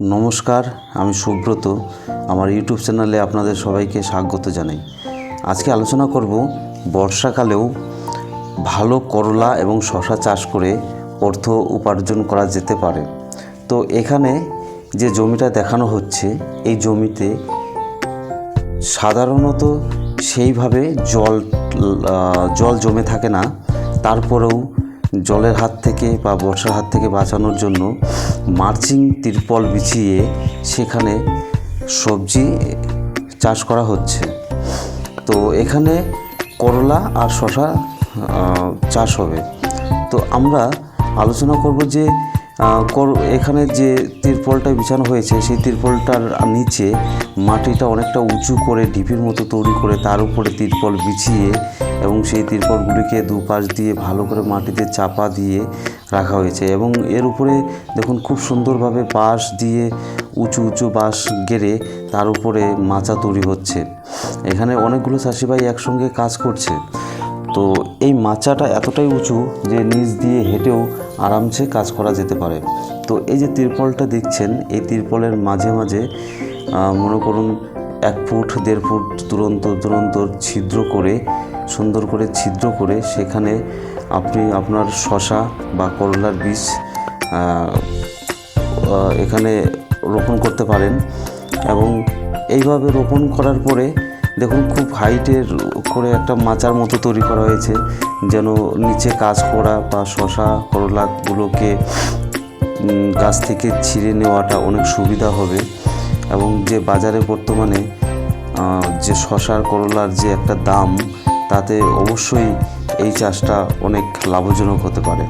নমস্কার, আমি সুব্রত। আমার ইউটিউব চ্যানেলে আপনাদের সবাইকে স্বাগত জানাই। আজকে আলোচনা করব বর্ষাকালেও ভালো করলা এবং শশা চাষ করে অর্থ উপার্জন করা যেতে পারে। তো এখানে যে জমিটা দেখানো হচ্ছে, এই জমিতে সাধারণত সেইভাবে জল জল জমে থাকে না। তারপরেও জলের হাত থেকে বা বর্ষার হাত থেকে বাঁচানোর জন্য মার্চিং তিরপল বিছিয়ে সেখানে সবজি চাষ করা হচ্ছে। তো এখানে করলা আর শশা চাষ হবে। তো আমরা আলোচনা করব যে এখানে যে তিরপলটা বিছানো হয়েছে, সেই তিরপলটার নিচে মাটিটা অনেকটা উঁচু করে, ঢিপির মতো তৈরি করে তার উপরে তিরপল বিছিয়ে এবং সেই তিরপলগুলিকে দুপাশ দিয়ে ভালো করে মাটিতে চাপা দিয়ে রাখা হয়েছে এবং এর উপরে দেখুন খুব সুন্দরভাবে বাঁশ দিয়ে উঁচু উঁচু বাঁশ গেড়ে তার উপরে মাচা তৈরি হচ্ছে। এখানে অনেকগুলো চাষিভাই একসঙ্গে কাজ করছে। তো এই মাচাটা এতটাই উঁচু যে নিচ দিয়ে হেঁটেও আরামসে কাজ করা যেতে পারে। তো এই যে তিরপলটা দেখছেন, এই তিরপলের মাঝে মাঝে মনে করুন এক ফুট, দেড় ফুট দুরন্ত দুরন্ত ছিদ্র করে, সুন্দর করে ছিদ্র করে সেখানে আপনি আপনার শশা বা করলার বীজ এখানে রোপণ করতে পারেন। এবং এইভাবে রোপণ করার পরে দেখুন খুব হাইটের করে একটা মাচার মতো তৈরি করা হয়েছে, যেন নিচে কাজ করা বা শশা, করলাগুলোকে গাছ থেকে ছিঁড়ে নেওয়াটা অনেক সুবিধা হবে। এবং যে বাজারে বর্তমানে যে শশার করলার যে একটা দাম, তাতে অবশ্যই এই চাষটা অনেক লাভজনক হতে পারে।